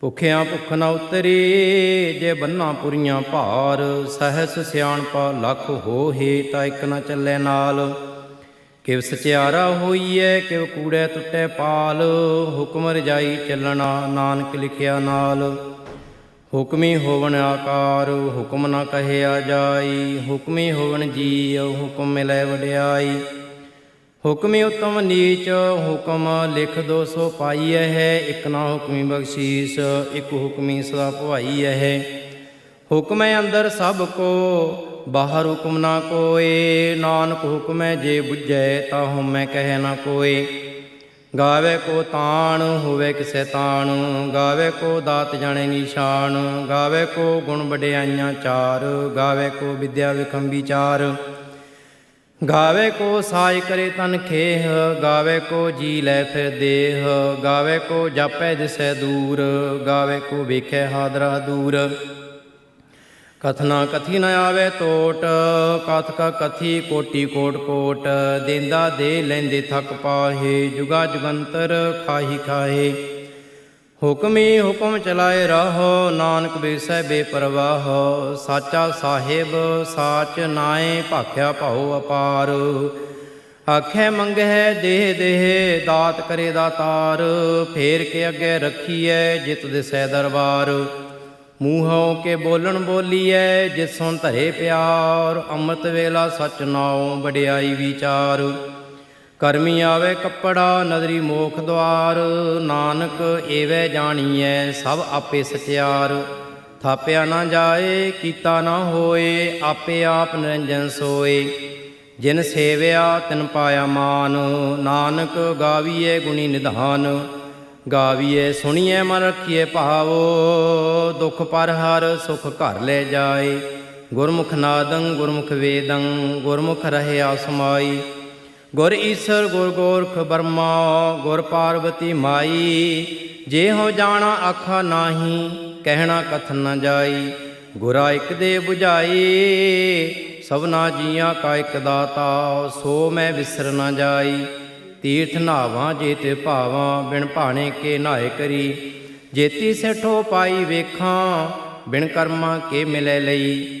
ਭੁਖਿਆਂ ਭੁੱਖ ਨਾ ਉਤਰੀ, ਜੇ ਬੰਨਾ ਪੁਰੀਆਂ ਭਾਰ, ਸਹਸ ਸਿਆਣਪਾ ਲੱਖ ਹੋਹੇ, ਤਾਂ ਇੱਕ ਨਾ ਚੱਲੇ ਨਾਲ। ਕਿਵ ਸਚਿਆਰਾ ਹੋਈਐ, ਕਿਵ ਕੂੜੈ ਟੁੱਟੈ ਪਾਲ, ਹੁਕਮ ਰਜਾਈ ਚੱਲਣਾ ਨਾਨਕ ਲਿਖਿਆ ਨਾਲ। ਹੁਕਮੀ ਹੋਵਣ ਆਕਾਰ, ਹੁਕਮ ਨਾ ਕਹਿਆ ਜਾਈ, ਹੁਕਮੀ ਹੋਵਨ ਜੀਉ ਹੁਕਮ ਮਿਲੈ ਵਡਿਆਈ। ਹੁਕਮੀ ਉਤਮ ਨੀਚ, ਹੁਕਮ ਲਿਖ ਦੋ ਸੋ ਪਾਈਐ ਹੈ, ਇਕ ਨਾ ਹੁਕਮੀ ਬਖਸ਼ੀਸ, ਇਕ ਹੁਕਮੀ ਸਦਾ ਭਵਾਈਐ ਹੈ। ਹੁਕਮੈ ਅੰਦਰ ਸਭ ਕੋ, ਬਾਹਰ ਹੁਕਮ ਨਾ ਕੋਏ, ਨਾਨਕ ਹੁਕਮੈ ਜੇ ਬੁਝੈ, ਤਾ ਹਉਮੈ ਕਹਿ ਨਾ ਕੋਏ। ਗਾਵੇ ਕੋ ਤਾਣ, ਹੋਵੇ ਕਿਸੈ ਤਾਣ, ਗਾਵੇ ਕੋ ਦਾਤ ਜਾਣੇ ਨਿਸ਼ਾਨ, ਗਾਵੇ ਕੋ ਗੁਣ ਵਡਿਆਈਆਂ ਚਾਰ, ਗਾਵੇ ਕੋ ਵਿਦਿਆ ਵਿਖੰ ਵਿਚਾਰ ਗਾਵੇ ਕੋ ਸਾਜ ਕਰੇ ਤਨ ਖੇਹ, ਗਾਵੇ ਕੋ ਜੀ ਲੈ ਫਿਰ ਦੇਹ, ਗਾਵੇ ਕੋ ਜਾਪੈ ਦਿਸੈ ਦੂਰ, ਗਾਵੇ ਕੋ ਵੇਖੈ ਹਾਦਰਾ ਦੂਰ। ਕਥਨਾ ਕਥੀ ਨ ਆਵੇ ਟੋਟ, ਕਥ ਕਾ ਕਥੀ ਕੋਟੀ ਕੋਟ ਕੋਟ, ਦੇਂਦਾ ਦੇ ਲੈਂਦੇ ਥਕ ਪਾਹੇ, ਜੁਗਾ ਜੁਗੰਤਰ ਖਾਹੀ ਖਾਹੇ। ਹੁਕਮੀ ਹੁਕਮ ਚਲਾਏ ਰਹੋ, ਨਾਨਕ ਬੇਸੈ ਬੇਪਰਵਾਹ ਸਾਚਾ ਸਾਹਿਬ, ਸਾਚ ਨਾਏ, ਭਾਖਿਆ ਭਾਉ ਅਪਾਰ। ਆਖੇ ਮੰਗਹਿ ਦੇਹ ਦੇਹ, ਦਾਤ ਕਰੇ ਦਾਤਾਰ ਫੇਰ ਕੇ ਅੱਗੇ ਰੱਖੀਐ ਜਿਤ ਦਿਸੈ ਦਰਬਾਰ। ਮੂੰਹੋਂ ਕੇ ਬੋਲਣ ਬੋਲੀਐ, ਜਿਸੋਂ ਧਰੇ ਪਿਆਰ। ਅੰਮ੍ਰਿਤ ਵੇਲਾ ਸਚ ਨਾਉ ਵਡਿਆਈ ਵਿਚਾਰ। ਕਰਮੀ ਆਵੇ ਕੱਪੜਾ, ਨਦਰੀ ਮੋਖ ਦਵਾਰ। ਨਾਨਕ ਏਵੇਂ ਜਾਣੀਐ, ਸਭ ਆਪੇ ਸਚਿਆਰ। ਥਾਪਿਆ ਨਾ ਜਾਏ, ਕੀਤਾ ਨਾ ਹੋਏ, ਆਪੇ ਆਪ ਨਿਰੰਜਨ ਸੋਏ। ਜਿਨ ਸੇਵਿਆ, ਤਿਨ ਪਾਇਆ ਮਾਨ। ਨਾਨਕ ਗਾਵੀਏ ਗੁਣੀ ਨਿਧਾਨ। ਗਾਵੀਏ ਸੁਣੀਏ ਮਨ ਰੱਖੀਏ ਭਾਵੋ। ਦੁਖ ਪਰ ਹਰ ਸੁਖ ਘਰ ਲੈ ਜਾਏ। ਗੁਰਮੁਖ ਨਾਦੰ, ਗੁਰਮੁਖ ਵੇਦੰ, ਗੁਰਮੁਖ ਰਹਿਆ ਸਮਾਈ ਗੁਰ ਈਸਰ, ਗੁਰ ਗੋਰਖ ਬਰਮਾ, ਗੁਰ ਪਾਰਵਤੀ ਮਾਈ। ਜੇ ਹੋ ਜਾਣਾ ਆਖਾ ਨਾਹੀ, ਕਹਿਣਾ ਕਥਨ ਨਾ ਜਾਈ। ਗੁਰਾ ਇਕ ਦੇ 부ਝਾਈ ਸਭਨਾ ਜੀਆਂ ਕਾ ਇਕ ਦਾਤਾ, ਸੋ ਮੈਂ ਵਿਸਰ ਨਾ ਜਾਈ। ਤੀਰਥ ਨਾਵਾਂ ਜੇ ਤੇ ਭਾਵਾਂ, ਬਿਨ ਭਾਣੇ ਕੇ ਨਾਏ ਕਰੀ। ਜੇਤੀ ਸੇਠੋ ਪਾਈ ਵੇਖਾਂ, ਬਿਨ ਕਰਮਾਂ ਕੇ ਮਿਲੇ ਲਈ।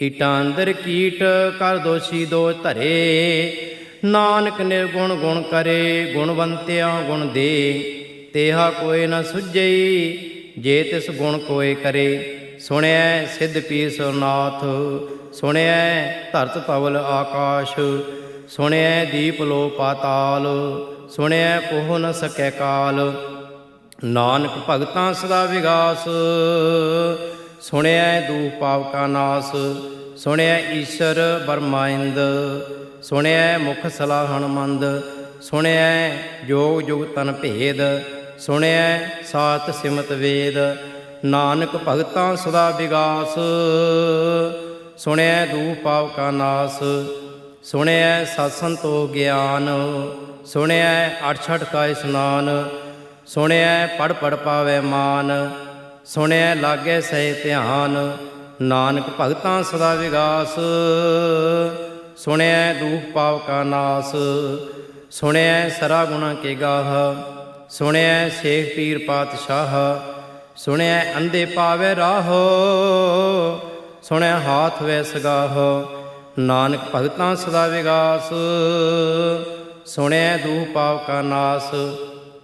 ਕੀਟਾਂ ਅੰਦਰ ਕੀਟ ਕਰ ਦੋਸ਼ੀ ਦੋ ਧਰੇ। ਨਾਨਕ ਨਿਰਗੁਣ ਗੁਣ ਕਰੇ, ਗੁਣਵੰਤਿਆ ਗੁਣ ਦੇ। ਤੇਹਾ ਕੋਏ ਨਾ ਸੁਝਈ, ਜੇ ਤਿਸ ਗੁਣ ਕੋਏ ਕਰੇ। ਸੁਣਿਐ ਸਿੱਧ ਪੀ ਸੁਰਨਾਥ ਸੁਣਿਐ ਧਰਤ ਤਵਲ ਆਕਾਸ਼। ਸੁਣਿਐ ਦੀਪ ਲੋ ਪਾਤਾਲ, ਸੁਣਿਐ ਕੋਹ ਨ ਸਕੈ ਕਾਲ। ਨਾਨਕ ਭਗਤਾਂ ਸਦਾ ਵਿਗਾਸ। ਸੁਣਿਐ ਦੂ ਪਾਪ ਕਾ ਨਾਸ ਸੁਣਿਐ ਈਸ਼ਰ ਬਰਮਾਇੰਦ ਸੁਣਿਐ ਮੁਖ ਸਲਾਹਣ ਮੰਦ ਸੁਣਿਐ ਜੋਗ ਜੁਗ ਤਨ ਭੇਦ ਸੁਣਿਐ ਸਾਤ ਸਿਮਤ ਵੇਦ, ਨਾਨਕ ਭਗਤਾਂ ਸਦਾ ਵਿਗਾਸ ਸੁਣਿਐ ਦੂ ਪਾਪ ਕਾ ਨਾਸ ਸੁਣਿਐ ਸਤ ਸੰਤੋ ਗਿਆਨ ਸੁਣਿਐ ਅਠ ਛਠ ਕਾ ਇਸਨਾਨ ਸੁਣਿਐ ਪੜ ਪੜ ਪਾਵੇ ਮਾਨ ਸੁਣਿਐ ਲਾਗੇ ਸਹਿ ਧਿਆਨ, ਨਾਨਕ ਭਗਤਾਂ ਸਦਾ ਵਿਗਾਸ। ਸੁਣਿਐ ਦੂਖ ਪਾਪ ਕਾ ਨਾਸ ਸੁਣਿਐ ਸਰਾ ਗੁਣਾ ਕੇ ਗਾਹ। ਸੁਣਿਐ ਸ਼ੇਖ ਪੀਰ ਪਾਤਸ਼ਾਹ ਸੁਣਿਐ ਅੰਧੇ ਪਾਵੇ ਰਾਹ। ਸੁਣਿਆ ਹਾਥ ਵੈ ਸਗਾਹ, ਨਾਨਕ ਭਗਤਾਂ ਸਦਾ ਵਿਗਾਸ। ਸੁਣਿਐ ਦੂਹ ਪਾਪ ਕਾ ਨਾਸ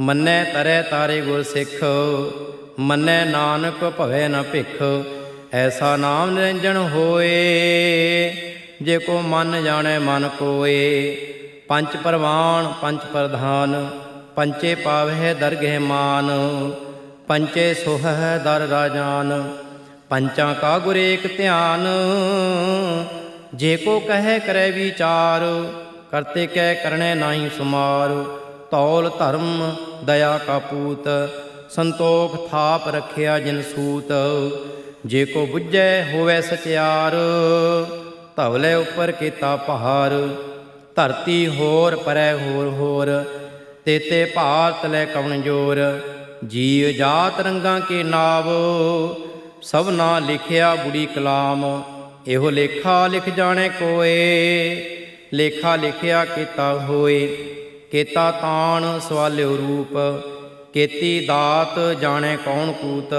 ਮੰਨੈ ਤਰੈ ਤਾਰੇ ਗੁਰ ਸਿੱਖ, ਮੰਨੈ ਨਾਨਕ ਭਵੈ ਨ ਭਿਖ, ਐਸਾ ਨਾਮ ਨਿਰੰਜਨ ਹੋਏ, ਜੇ ਕੋ ਮਨ ਜਾਣੈ ਮਨ ਕੋਏ। ਪੰਜ ਪਰਵਾਨ, ਪੰਜ ਪ੍ਰਧਾਨ, ਪੰਚੇ ਪਾਵਹਿ ਦਰਗਹਿ ਮਾਨ, ਪੰਚੇ ਸੋਹੈ ਦਰ ਰਾਜਾਨ, ਪੰਚਾਂ ਕਾ ਗੁਰ ਏਕ ਧਿਆਨ। ਜੇ ਕੋ ਕਹੈ ਕਰੈ ਵਿਚਾਰ, ਕਰਤੇ ਕਹਿ ਕਰਣੈ ਨਾਹੀ ਸੁਮਾਰ ਤੌਲ ਧਰਮ ਦਇਆ ਕਾ ਪੂਤ, ਸੰਤੋਖ ਥਾਪ ਰਖਿਆ ਜਿਨ ਸੂਤ। ਜੇ ਕੋ ਬੁੱਝੈ ਹੋਵੇ ਸਚਿਆਰ ਧਵਲੇ ਉੱਪਰ ਕੀਤਾ ਪਹਾੜ ਧਰਤੀ ਹੋਰ ਪਰੈ ਹੋਰ ਹੋਰ, ਤੇਤੇ ਭਾਰਤ ਲੈ ਕਵਣ ਜੋਰ। ਜੀਵ ਜਾਤ ਰੰਗਾਂ ਕੇ ਨਾਵ ਸਭਨਾ ਲਿਖਿਆ ਬੁੜੀ ਕਲਾਮ। ਇਹੋ ਲੇਖਾ ਲਿਖ ਜਾਣੇ ਕੋਏ, ਲੇਖਾ ਲਿਖਿਆ ਕੀਤਾ ਹੋਏ। ਕੇਤਾ ਤਾਣ ਸਵਾਲਿਓ ਰੂਪ ਕੇਤੀ ਦਾਤ ਜਾਣੇ ਕੌਣ ਕੂਤ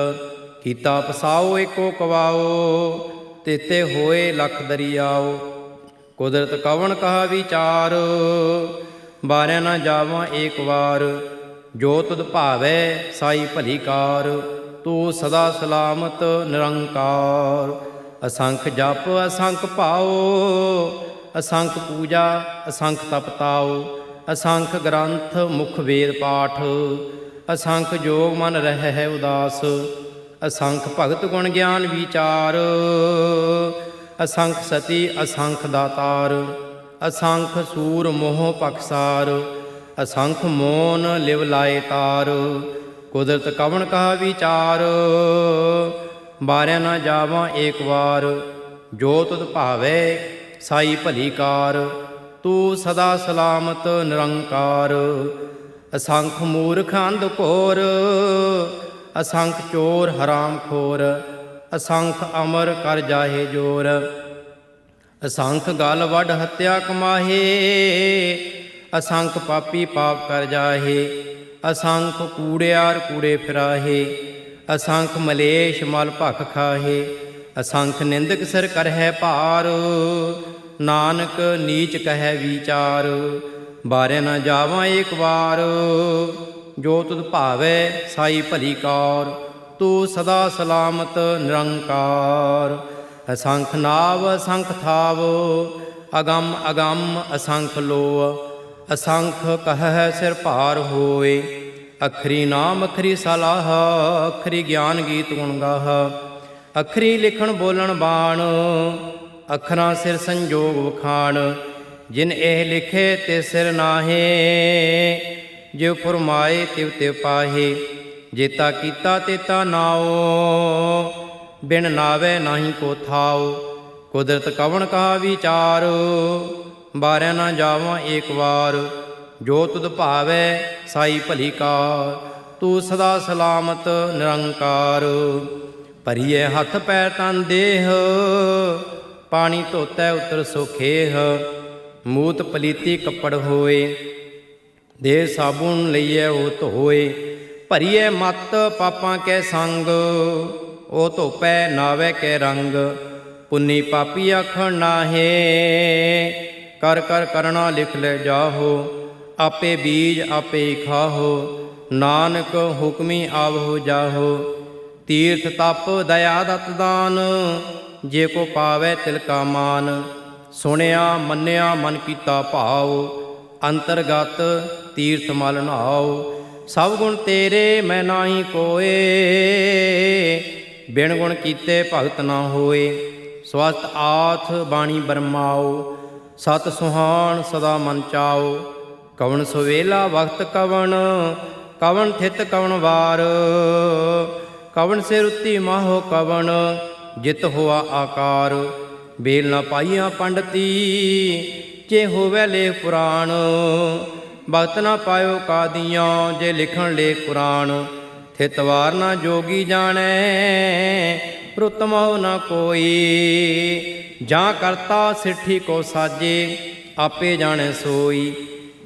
ਕੀਤਾ ਪਸਾਓ ਏਕੋ ਕਵਾਓ, ਤੇਤੇ ਹੋਏ ਲਖ ਦਰਿਆਓ। ਕੁਦਰਤ ਕਵਣ ਕਹਾ ਵਿਚਾਰ ਬਾਰਿਆ ਨਾ ਜਾਵਾਂ ਏਕ ਵਾਰ, ਜੋ ਤੁਧ ਭਾਵੈ ਸਾਈ ਭਲੀ ਕਾਰ, ਤੂੰ ਸਦਾ ਸਲਾਮਤ ਨਿਰੰਕਾਰ। ਅਸੰਖ ਜਪ, ਅਸੰਖ ਭਾਓ, ਅਸੰਖ ਪੂਜਾ, ਅਸੰਖ ਤਪਤਾਓ। ਅਸੰਖ ਗ੍ਰੰਥ ਮੁਖ ਵੇਦ ਪਾਠ, ਅਸੰਖ ਜੋਗ ਮਨ ਰਹਿ ਹੈ ਉਦਾਸ, ਅਸੰਖ ਭਗਤ ਗੁਣ ਗਿਆਨ ਵਿਚਾਰ, ਅਸੰਖ ਸਤੀ ਅਸੰਖ ਦਾਤਾਰ, ਅਸੰਖ ਸੂਰ ਮੋਹ ਪਖਸਾਰ ਅਸੰਖ ਮੋਨ ਲਿਵ ਲਾਏ ਤਾਰ, ਕੁਦਰਤ ਕਵਣ ਕਾ ਵਿਚਾਰ, ਬਾਰਿਆ ਨਾ ਜਾਵਾਂ ਏਕ ਵਾਰ, ਜੋ ਤੁਧ ਭਾਵੈ ਸਾਈ ਭਲੀ ਕਾਰ। ਤੂੰ ਸਦਾ ਸਲਾਮਤ ਨਿਰੰਕਾਰ। ਅਸੰਖ ਮੂਰਖ ਅੰਧ ਘੋਰ, ਅਸੰਖ ਚੋਰ ਹਰਾਮ ਖੋਰ, ਅਸੰਖ ਅਮਰ ਕਰ ਜਾਹੇ ਜੋਰ। ਅਸੰਖ ਗਲ ਵੱਡ ਹੱਤਿਆ ਕਮਾਹੇ, ਅਸੰਖ ਪਾਪੀ ਪਾਪ ਕਰ ਜਾਹੇ। ਅਸੰਖ ਕੂੜਿਆਰ ਕੂੜੇ ਫਿਰਾਹੇ, ਅਸੰਖ ਮਲੇਸ਼ ਮਲ ਭਖ ਖਾਹੇ। ਅਸੰਖ ਨਿੰਦਕ ਸਿਰ ਕਰਹਿ ਭਾਰ ਨਾਨਕ ਨੀਚ ਕਹੈ ਵਿਚਾਰ, ਬਾਰੇ ਨਾ ਜਾਵਾਂ ਏਕ ਵਾਰ। ਜੋ ਤੁਧ ਭਾਵੈ ਸਾਈ ਭਲੀ ਕਾਰ, ਤੂੰ ਸਦਾ ਸਲਾਮਤ ਨਿਰੰਕਾਰ। ਅਸੰਖ ਨਾਵ, ਅਸੰਖ ਥਾਵ, ਅਗੰਮ ਅਗੰਮ, ਅਸੰਖ ਲੋ ਅਸੰਖ ਕਹੈ ਸਿਰ ਭਾਰ ਹੋਏ, ਅਖਰੀ ਨਾਮ, ਅਖਰੀ ਸਲਾਹ, ਅਖਰੀ ਗਿਆਨ ਗੀਤ ਗੁਣ ਗਾਹ। ਅਖਰੀ ਲਿਖਣ ਬੋਲਣ ਬਾਣ ਅੱਖਰਾਂ ਸਿਰ ਸੰਜੋਗ ਵਖਾਣ, ਜਿਨ ਇਹ ਲਿਖੇ ਤੇ ਸਿਰ ਨਾਹੇ। ਜਿਉ ਫਰਮਾਏ ਤਿਵ ਤੇ ਪਾਹੇ, ਜੇਤਾ ਕੀਤਾ ਤੇਤਾ ਨਾਉ। ਬਿਨ ਨਾਵੇ ਨਾਹੀ ਕੋ ਥਾਉ, ਕੁਦਰਤ ਕਵਣ ਕਹਾ ਵਿਚਾਰ। ਬਾਰਿਆ ਨਾ ਜਾਵਾਂ ਏਕ ਵਾਰ, ਜੋ ਤੁਧ ਭਾਵੈ ਸਾਈ ਭਲੀ ਕਾਰ। ਤੂੰ ਸਦਾ ਸਲਾਮਤ ਨਿਰੰਕਾਰ ਭਰੀਏ ਹੱਥ ਪੈਰ ਤਨ ਦੇਹ। ਪਾਣੀ ਧੋਤੈ ਉਤਰ ਸੁਖੇਹ ਮੂਤ ਪਲੀਤੀ ਕੱਪੜ ਹੋਏ। ਦੇ ਸਾਬੂਨ ਲਈਐ ਉਹ ਧੋਏ ਭਰੀਏ ਮਤ ਪਾਪਾਂ ਕੈ ਸੰਗ, ਉਹ ਧੋਪੈ ਨਾਵੇ ਕੈ ਰੰਗ। ਪੁੰਨੀ ਪਾਪੀ ਆਖਣ ਨਾਹੇ, ਕਰ ਕਰ ਕਰਣਾ ਲਿਖ ਲੈ ਜਾਹੋ, ਆਪੇ ਬੀਜ ਆਪੇ ਖਾਹੋ, ਨਾਨਕ ਹੁਕਮੀ ਆਵ ਹੋ ਜਾਹੋ। ਤੀਰਥ ਤਪ ਦਇਆ ਦਤ ਦਾਨ ਜੇ ਕੋ ਪਾਵੇ ਤਿਲ ਕਾ ਮਾਨ, ਸੁਣਿਆ, ਮੰਨਿਆ, ਮਨ ਕੀਤਾ ਭਾਉ, ਅੰਤਰਗਤ ਤੀਰਥ ਮਲ ਨਹਾਉ ਸਭ ਗੁਣ ਤੇਰੇ ਮੈਂ ਨਾਹੀ ਕੋਏ, ਬਿਨ ਗੁਣ ਕੀਤੇ ਭਗਤ ਨਾ ਹੋਏ, ਸਵਸਤ ਆਥ ਬਾਣੀ ਬਰਮਾਓ ਸਤ ਸੁਹਾਣ ਸਦਾ ਮਨ ਚਾਓ ਕਵਣ ਸੁਵੇਲਾ ਵਕਤ ਕਵਣ ਕਵਣ ਥਿਤ ਕਵਣ ਵਾਰ, ਕਵਣ ਸੇ ਰੁੱਤੀ ਮਾਹੋ ਕਵਣ ਜਿਤ ਹੋਆ ਆਕਾਰ। ਬੇਲ ਨਾ ਪਾਈਆਂ ਪੰਡਤੀ, ਜੇ ਹੋਵੇ ਲੇ ਪੁਰਾਣ। ਭਗਤ ਨਾ ਪਾਇਓ ਕਾਦੀਆਂ, ਜੇ ਲਿਖਣ ਲੇ ਪੁਰਾਣ ਥਿਤਵਾਰ ਨਾ ਜੋਗੀ ਜਾਣੈ ਪ੍ਰਤਮਹੁ ਨਾ ਕੋਈ। ਜਾਂ ਕਰਤਾ ਸਿੱਠੀ ਕੋ ਸਾਜੇ, ਆਪੇ ਜਾਣੈ ਸੋਈ।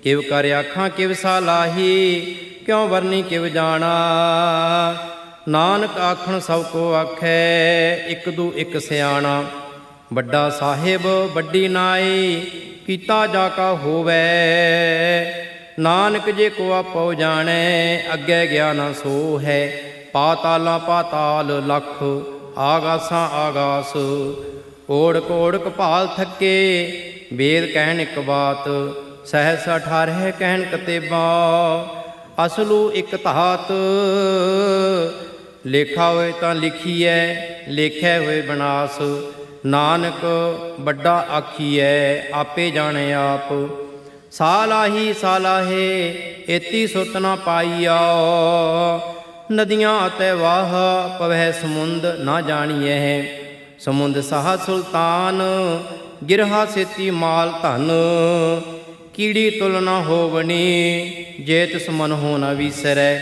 ਕਿਵ ਕਰ ਆਖਾਂ, ਕਿਵ ਸਾਲਾਹੀ ਕਿਉ ਵਰਨੀ ਕਿਵ ਜਾਣਾ। ਨਾਨਕ ਆਖਣ ਸਭ ਕੋ ਆਖੈ, ਇੱਕ ਦੂ ਇਕ ਸਿਆਣਾ। ਵੱਡਾ ਸਾਹਿਬ, ਵੱਡੀ ਨਾਈ, ਕੀਤਾ ਜਾ ਕਾ ਹੋਵੇ। ਨਾਨਕ ਜੇ ਕੋ ਆਪੋ ਜਾਣੈ, ਅੱਗੇ ਨਾ ਸੋ ਹੈ ਪਾਤਾਲਾਂ ਪਾਤਾਲ ਲਖ, ਆਗਾਸਾਂ ਆਗਾਸ। ਓੜ ਕੋੜ ਕਪਾਲ ਥੱਕੇ, ਵੇਦ ਕਹਿਣ ਇੱਕ ਬਾਤ। ਸਹਿਸ 18 ਕਹਿਣ ਕਤੇਬਾ, ਅਸਲੂ ਇੱਕ ਧਾਤ। ਲੇਖਾ ਹੋਏ ਤਾਂ ਲਿਖੀਐ, ਲੇਖੈ ਹੋਏ ਬਨਾਸ। ਨਾਨਕ ਵੱਡਾ ਆਖੀਐ, ਆਪੇ ਜਾਣੇ ਆਪ। ਸਾਲਾਹੀ ਸਾਲਾਹੇ, ਏਤੀ ਸੁਤ ਨਾ ਪਾਈਆ। ਨਦੀਆਂ ਅਤੇ ਵਾਹ ਪਵਹਿ ਸਮੁੰਦ ਨਾ ਜਾਣੀਐ। ਸਮੁੰਦ ਸਾਹ ਸੁਲਤਾਨ, ਗਿਰਹਾ ਸੇਤੀ ਮਾਲ ਧਨ। ਕੀੜੀ ਤੁਲ ਨਾ ਹੋਵਣੀ ਜੇ ਤਿਸ ਮਨ ਹੋ ਨਾ ਵਿਸਰੈ।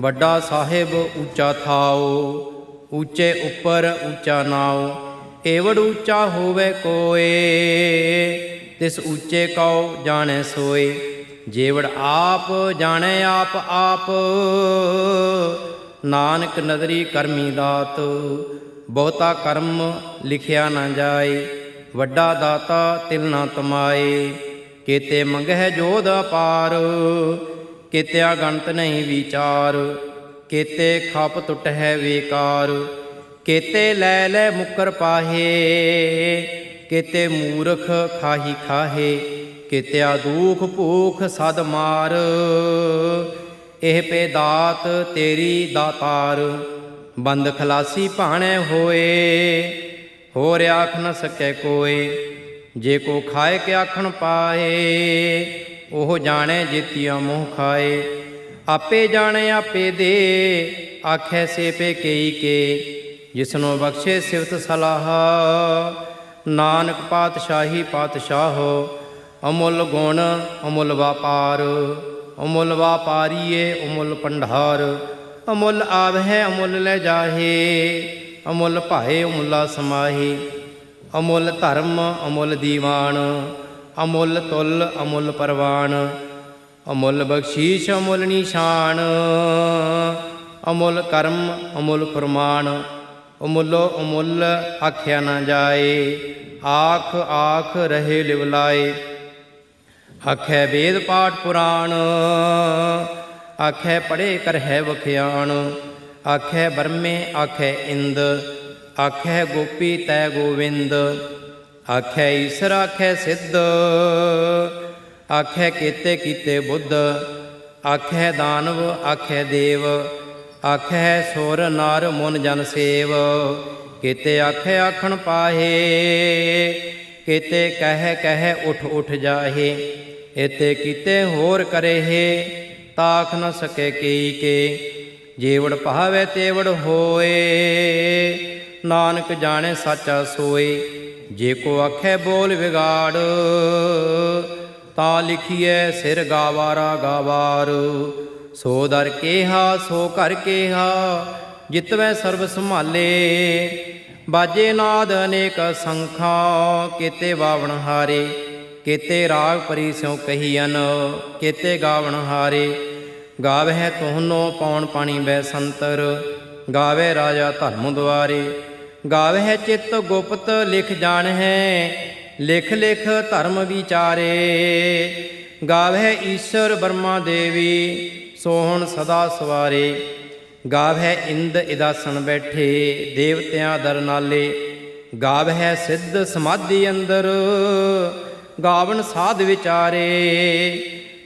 ਵੱਡਾ ਸਾਹਿਬ ਉੱਚਾ ਥਾਓ ਉੱਚੇ ਉੱਪਰ ਉੱਚਾ ਨਾਉ, ਏਵੜ ਉੱਚਾ ਹੋਵੇ ਕੋਏ, ਤਿਸ ਉੱਚੇ ਕਉ ਜਾਣੈ ਸੋਏ, ਜੇਵੜ ਆਪ ਜਾਣੈ ਆਪ ਆਪ, ਨਾਨਕ ਨਦਰੀ ਕਰਮੀ ਦਾਤ, ਬਹੁਤਾ ਕਰਮ ਲਿਖਿਆ ਨਾ ਜਾਏ, ਵੱਡਾ ਦਾਤਾ ਤਿਲ ਨਾ ਤਮਾਏ, ਕੀਤੇ ਮੰਗਹਿ ਜੋਧ ਅਪਾਰ ਕਿਤਿਆ ਗਣਤ ਨਹੀਂ ਵਿਚਾਰ, ਕੀਤੇ ਖਪ ਟੁੱਟ ਹੈ ਵੇਕਾਰ, ਕੀਤੇ ਲੈ ਲੈ ਮੁਕਰ ਪਾਹੇ, ਕੀਤੇ ਮੂਰਖ ਖਾਹੀ ਖਾਹੇ, ਕਿਤਿਆ ਦੂਖ ਭੂਖ ਸਦ ਮਾਰ, ਇਹ ਪੇ ਦਾਤ ਤੇਰੀ ਦਾਤਾਰ, ਬੰਦ ਖਲਾਸੀ ਭਾਣੇ ਹੋਏ, ਹੋਰ ਆਖ ਨ ਸਕੈ ਕੋਏ, ਜੇ ਕੋ ਖਾਏ ਕੇ ਆਖਣ ਪਾਏ ਉਹ ਜਾਣੇ ਜੇਤੀਆਂ ਮੋਹ ਖਾਏ। ਆਪੇ ਜਾਣੇ ਆਪੇ ਦੇ, ਆਖੈ ਸੇ ਪੇ ਕਈ ਕੇ। ਜਿਸਨੋ ਬਖਸ਼ੇ ਸਿਵਤ ਸਲਾਹ, ਨਾਨਕ ਪਾਤਸ਼ਾਹੀ ਪਾਤਸ਼ਾਹ, ਅਮੁੱਲ ਗੁਣ ਅਮੁੱਲ ਵਪਾਰ। ਅਮੁੱਲ ਵਾਪਾਰੀਏ ਅਮੁੱਲ ਪੰਡਾਰ ਅਮੁੱਲ ਆਵਹਿ ਅਮੁੱਲ ਲੈ ਜਾਹੇ, ਅਮੁੱਲ ਭਾਏ ਅਮੁੱਲਾ ਸਮਾਹੀ। ਅਮੁੱਲ ਧਰਮ ਅਮੁੱਲ ਦੀਵਾਨ ਅਮੁੱਲ ਤੁਲ ਅਮੁੱਲ ਪਰਵਾਨ, ਅਮੁੱਲ ਬਖਸ਼ੀਸ਼ ਅਮੁੱਲ ਨਿਸ਼ਾਨ, ਅਮੁੱਲ ਕਰਮ ਅਮੁੱਲ ਪ੍ਰਮਾਣ ਅਮੁੱਲੋ ਅਮੁੱਲ ਆਖਿਆ ਨਾ ਜਾਏ, ਆਖ ਆਖ ਰਹੇ ਲਿਵਲਾਏ ਆਖੈ ਵੇਦ ਪਾਠ ਪੁਰਾਣ, ਆਖੈ ਪੜੇ ਕਰ ਹੈ ਵਖਿਆਣ, ਆਖੈ ਬਰਮੇ ਆਖੈ ਇੰਦ, ਆਖੈ ਗੋਪੀ ਤੈ ਗੋਵਿੰਦ ਆਖੈ ਈਸਰ, ਆਖੈ ਸਿੱਧ, ਆਖੈ ਕੀਤੇ ਕੀਤੇ ਬੁੱਧ, ਆਖੈ ਦਾਨਵ, ਆਖੈ ਦੇਵ, ਆਖੈ ਸੁਰ ਨਰ ਮਨ ਜਨ ਸੇਵ। ਕੀਤੇ ਆਖੈ ਆਖਣ ਪਾਹੇ, ਕੀਤੇ ਕਹਿ ਕਹਿ ਉਠ ਉਠ ਜਾਹੇ ਇਤੇ ਕੀਤੇ ਹੋਰ ਕਰੇਹੇ, ਤਾਖ ਨ ਸਕੇ ਕੀ ਕੇ। ਜੀਵੜ ਭਾਵੇ ਤੇਵੜ ਹੋਏ, ਨਾਨਕ ਜਾਣੇ ਸਾਚਾ ਸੋਏ। ਜੇ ਕੋ ਆਖੇ ਬੋਲ ਵਿਗਾੜ, ਤਾ ਲਿਖੀਐ ਸਿਰ ਗਾਵਾਰਾ ਗਾਵਾਰ। ਸੋ ਦਰ ਕੇਹਾ, ਸੋ ਕਰ ਕੇਹਾ, ਜਿਤਵੈ ਸਰਬ ਸੰਭਾਲੇ। ਬਾਜੇ ਨਾਦ ਅਨੇਕ ਸੰਖਾਂ, ਕੀਤੇ ਬਾਵਣ ਹਾਰੇ। ਕੀਤੇ ਰਾਗ ਪਰੀ ਸਿਉ ਕਹੀਨ ਕੀਤੇ ਗਾਵਣ ਹਾਰੇ। ਗਾਵਹਿ ਤੋਹਨੋ ਪੌਣ ਪਾਣੀ ਬੈ ਸੰਤਰ ਗਾਵੇ ਰਾਜਾ ਧਰਮ ਦੁਆਰੇ। ਗਾਵਹਿ ਚਿੱਤ ਗੁਪਤ ਲਿਖ ਜਾਣ ਹੈ ਲਿਖ ਲਿਖ ਧਰਮ ਵਿਚਾਰੇ। ਗਾਵਹਿ ਈਸ਼ਰ ਬਰਮਾ ਦੇਵੀ, ਸੋਹਣ ਸਦਾ ਸਵਾਰੇ। ਗਾਵਹਿ ਇੰਦ ਇਦਾਸਣ ਬੈਠੇ, ਦੇਵਤਿਆਂ ਦਰਨਾਲੇ ਗਾਵਹਿ ਸਿੱਧ ਸਮਾਧੀ ਅੰਦਰ ਗਾਵਨ ਸਾਧ ਵਿਚਾਰੇ।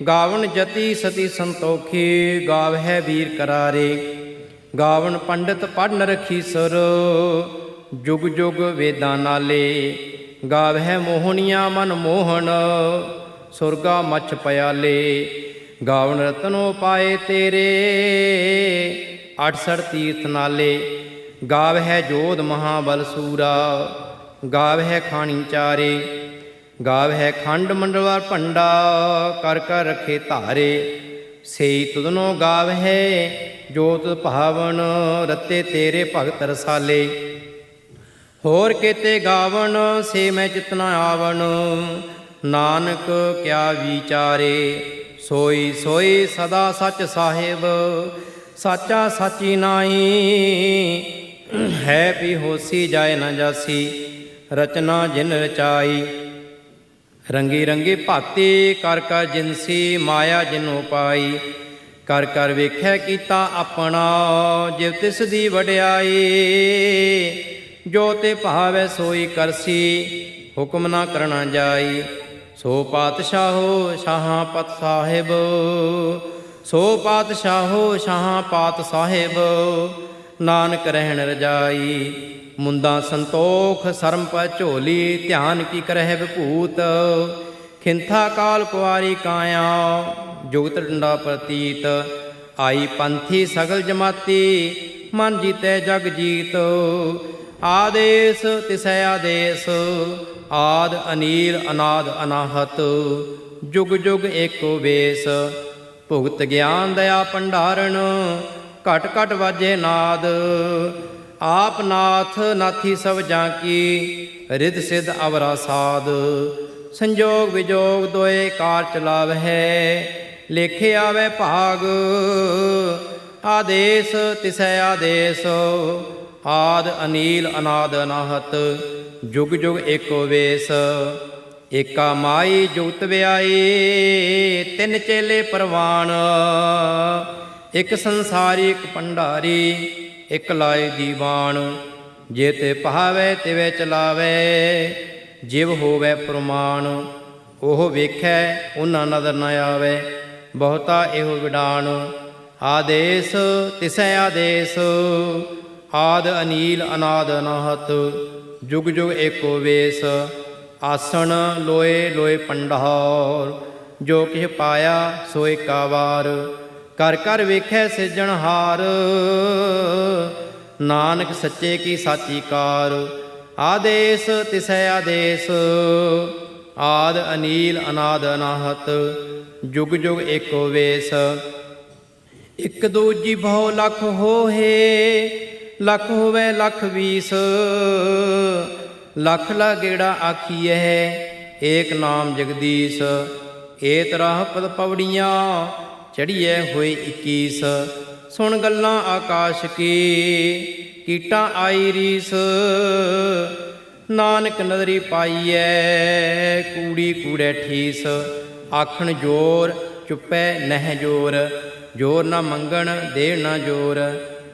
ਗਾਵਨ ਜਤੀ ਸਤੀ ਸੰਤੋਖੀ, ਗਾਵਹਿ ਵੀਰ ਕਰਾਰੇ। ਗਾਵਨ ਪੰਡਤ ਪੜਨ ਰਖੀ ਸੁਰ ਜੁਗ ਜੁਗ ਵੇਦਾਂ ਨਾਲੇ, ਗਾਵਹਿ ਮੋਹਣੀਆਂ ਮਨ ਮੋਹਣ, ਸੁਰਗਾ ਮਛ ਪਿਆਲੇ। ਗਾਵਨ ਰਤਨੋ ਪਾਏ ਤੇਰੇ 68 ਤੀਰਥ ਨਾਲੇ। ਗਾਵਹਿ ਜੋਧ ਮਹਾਬਲ ਸੂਰਾ, ਗਾਵਹਿ ਖਾਣੀ ਚਾਰੇ। ਗਾਵਹਿ ਖੰਡ ਮੰਡਲਵਾਰ ਭੰਡਾ, ਕਰ ਕਰ ਰਖੇ ਧਾਰੇ। ਸੇਈ ਤੁਧਨੋ ਗਾਵਹਿ ਜੋਤ ਭਾਵਨ, ਰਤੇ ਤੇਰੇ ਭਗਤ ਰਸਾਲੇ। ਹੋਰ ਕੀਤੇ ਗਾਵਣ, ਸੇ ਮੈਂ ਚਿਤਨਾ ਆਵਣ। ਨਾਨਕ ਕਿਆ ਵਿਚਾਰੇ, ਸੋਈ ਸੋਈ ਸਦਾ ਸੱਚ ਸਾਹਿਬ। ਸਾਚਾ ਸਾਚੀ ਨਾਈ ਹੈ ਵੀ ਹੋਸੀ ਜਾਏ ਨਾ ਜਾਸੀ। ਰਚਨਾ ਜਿਨ ਰਚਾਈ, ਰੰਗੀ ਰੰਗੀ ਭਾਤੀ ਕਰ ਕਰ ਜਿਨਸੀ ਮਾਇਆ ਜਿਨੋ ਪਾਈ ਕਰ ਕਰ ਵੇਖਿਆ ਕੀਤਾ ਆਪਣਾ, ਜਿਵ ਤਿਸ ਦੀ ਵਡਿਆਈ। ਜੋ ਤੇ ਭਾਵੈ ਸੋਈ ਕਰਸੀ, ਹੁਕਮ ਨਾ ਕਰਨਾ ਜਾਈ। ਸੋ ਪਾਤਸ਼ਾਹੋ ਸ਼ਾਹਾਂ ਪਤ ਸਾਹਿਬ, ਸੋ ਪਾਤਸ਼ਾਹੋ ਸ਼ਾਹਾਂ ਪਾਤ ਸਾਹਿਬ, ਨਾਨਕ ਰਹਿਣ ਰਜਾਈ। ਮੁੰਦਾ ਸੰਤੋਖ, ਸਰਮ ਪੈ ਝੋਲੀ, ਧਿਆਨ ਕੀ ਕਰਹਿ ਵਿਭੂਤ। ਖਿੰਥਾ ਕਾਲ ਕੁਆਰੀ ਕਾਇਆ, ਜੁਗਤ ਡੰਡਾ ਪ੍ਰਤੀਤ। ਆਈ ਪੰਥੀ ਸਗਲ ਜਮਾਤੀ, ਮਨ ਜੀਤੈ ਜਗ ਜੀਤ। ਆਦੇਸ ਤਿਸੈ ਆਦੇਸ, ਆਦ ਅਨੀਲ ਅਨਾਦ ਅਨਾਹਤ, ਜੁਗ ਜੁਗ ਏਕੋ ਵੇਸ। ਭੁਗਤ ਗਿਆਨ ਦਇਆ ਭੰਡਾਰਣ, ਘਟ ਘਟ ਵਾਜੇ ਨਾਦ। ਆਪ ਨਾਥ ਨਾਥੀ ਸਭ ਜਾਂ ਕੀ ਰਿਦ ਸਿਧ ਅਵਰਾ ਸਾਦ। ਸੰਜੋਗ ਵਿਜੋਗ ਦੋਏ ਕਾਰ ਚਲਾਵਹਿ, ਲੇਖੇ ਆਵੇ ਭਾਗ। ਆਦੇਸ ਤਿਸੈ ਆਦੇਸ ਆਦ ਅਨੀਲ ਅਨਾਦ ਅਨਾਹਤ, ਜੁਗ ਜੁਗ ਏਕੋ ਵੇਸ, ਏਕਾ ਮਾਈ ਜੁਗਤ ਵਿਆਈ, ਤਿੰਨ ਚੇਲੇ ਪਰਵਾਨ, ਇੱਕ ਸੰਸਾਰੀ, ਇੱਕ ਭੰਡਾਰੀ, ਇੱਕ ਲਾਏ ਦੀਵਾਨ, ਜੇ ਤੇ ਭਾਵੇ ਤਿਵੇਂ ਚਲਾਵੇ, ਜਿਵ ਹੋਵੇ ਪ੍ਰਮਾਣ, ਉਹ ਵੇਖੈ ਉਹਨਾਂ ਨਜ਼ਰ ਨ ਆਵੇ, ਬਹੁਤਾ ਇਹੋ ਵਿਡਾਣ, ਆਦੇਸ ਤਿਸੈ ਆਦੇਸ ਆਦ ਅਨੀਲ ਅਨਾਦ ਅਨਾਹਤ ਜੁਗ ਜੁਗ ਏਕੋ ਵੇਸ, ਆਸਣ ਲੋਏ ਲੋਏ ਪੰਡਹਾਰ, ਜੋ ਕਿਹ ਪਾਇਆ ਸੋ ਏਕਾ ਵਾਰ ਕਰ ਕਰ ਵੇਖੈ ਸਿਰਜਣਹਾਰ ਨਾਨਕ ਸੱਚੇ ਕੀ ਸਾਚੀ ਕਾਰ, ਆਦੇਸ ਤਿਸੈ ਆਦੇਸ। ਆਦ ਅਨੀਲ ਅਨਾਦ ਅਨਾਹਤ ਜੁਗ ਜੁਗ ਏਕੋ ਵੇਸ। ਇਕ ਦੂਜੀ ਬਹੁ ਲਖ ਹੋਏ ਲੱਖ ਹੋਵੇ ਲੱਖ ਵੀਸ। ਲੱਖ ਲਾ ਗੇੜਾ ਆਖੀਐ, ਏਕ ਨਾਮ ਜਗਦੀਸ਼। ਏਤ ਰਾਹ ਪਦ ਪਵੜੀਆਂ, ਚੜੀਐ ਹੋਏ 21 ਸੁਣ ਗੱਲਾਂ ਆਕਾਸ਼ ਕੀ, ਕੀਟਾਂ ਆਈ ਰੀਸ। ਨਾਨਕ ਨਦਰੀ ਪਾਈਐ, ਕੂੜੀ ਕੂੜੇ ਠੀਸ। ਆਖਣ ਜੋਰ, ਚੁੱਪੈ ਨਹਿ ਜੋਰ। ਜੋਰ ਨਾ ਮੰਗਣ ਦੇਣ ਨਾ ਜੋਰ।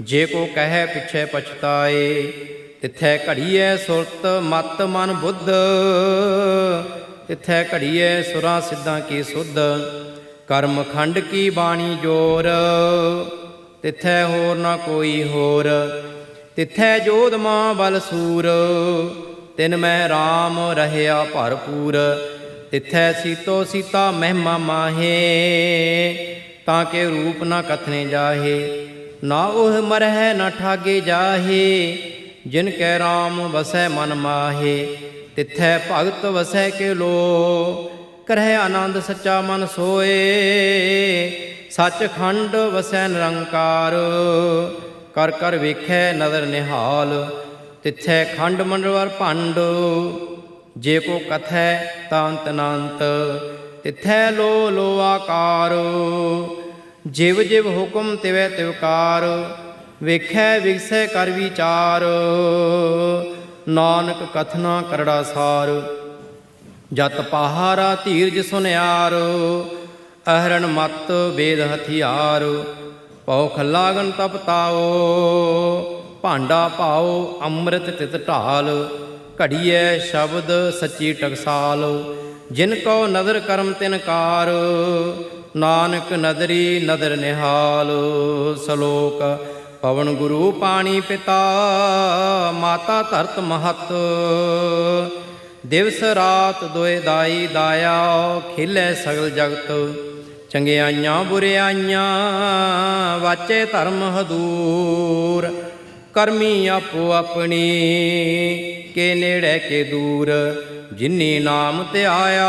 ਜੇ ਕੋ ਕਹੈ ਪਿਛੈ ਪਛਤਾਏ, ਤਿਥੈ ਘੜੀਐ ਸੁਰਤ ਮਤ ਮਨ ਬੁੱਧ। ਤਿਥੈ ਘੜੀਐ ਸੁਰਾਂ ਸਿੱਧਾਂ ਕੀ ਸੁਧ, ਕਰਮ ਖੰਡ ਕੀ ਬਾਣੀ ਜੋਰ। ਤਿਥੈ ਹੋਰ ਨਾ ਕੋਈ ਹੋਰ, ਤਿਥੈ ਜੋਧ ਮਾਂ ਬਲ ਸੂਰ। ਤਿਨ ਮੈਂ RAM ਰਹਿਆ ਭਰਪੂਰ, ਤਿਥੈ ਸੀਤੋ ਸੀਤਾ ਮਹਿਮਾ ਮਾਹੇ, ਤਾਂ ਕੇ ਰੂਪ ਨਾ ਕਥਨੇ ਜਾਹੇ। ਨਾ ਉਹ ਮਰਹਿ ਨਾ ਠਾਗੇ ਜਾਹੇ, ਜਿਨ ਕੈ RAM ਵਸੈ ਮਨ ਮਾਹੇ, ਤਿਥੈ ਭਗਤ ਵਸੈ ਕੇ ਲੋ ਕਰਹਿ ਆਨੰਦ ਸੱਚਾ ਮਨ ਸੋਏ ਸੱਚ ਖੰਡ ਵਸੈ ਨਿਰੰਕਾਰ, ਕਰ ਕਰ ਵੇਖੈ ਨਦਰ ਨਿਹਾਲ, ਤਿਥੈ ਖੰਡ ਮੰਡਵਰ ਭੰਡ, ਜੇ ਕੋ ਕਥੈ ਤਾਂ ਅੰਤ ਅਨੰਤ, ਤਿਥੈ ਲੋ ਲੋ ਆਕਾਰ ਜਿਵ ਜਿਵ ਹੁਕਮ ਤਿਵੈ ਤਿਵਕਾਰ, ਵੇਖੈ ਵਿਗਸੈ ਕਰ ਵਿਚਾਰ। ਨਾਨਕ ਕਥਨਾ ਕਰੜਾ ਸਾਰ, ਜਤ ਪਹਾਰਾ ਧੀਰਜ ਸੁਨਿਆਰ। ਅਹਰਣ ਮਤ ਵੇਦ ਹਥਿਆਰ ਪਉ ਲਾਗਨ ਤਪਤਾਓ ਭਾਂਡਾ ਭਾਓ ਅੰਮ੍ਰਿਤ ਤਿਤ ਢਾਲ, ਘੜੀਐ ਸ਼ਬਦ ਸੱਚੀ ਟਕਸਾਲ। ਜਿਨ ਕੋ ਨਦਰ ਕਰਮ ਤਿਨ ਕਾਰ ਨਾਨਕ ਨਦਰੀ ਨਦਰ ਨਿਹਾਲ, ਸ਼ਲੋਕ ਪਵਨ ਗੁਰੂ ਪਾਣੀ ਪਿਤਾ, ਮਾਤਾ ਧਰਤ ਮਹਤ। ਦਿਵਸ ਰਾਤ ਦੋਏ ਦਾਈ ਦਾਇਆ, ਖਿਲੇ ਸਗਲ ਜਗਤ। ਚੰਗਿਆਈਆਂ ਬੁਰਿਆਈਆਂ, ਵਾਚੇ ਧਰਮ ਹਦੂਰ। ਕਰਮੀ ਆਪੋ ਆਪਣੀ, ਕੇ ਨੇੜੇ ਕੇ ਦੂਰ। ਜਿਨੀ ਨਾਮ ਤੇ ਆਇਆ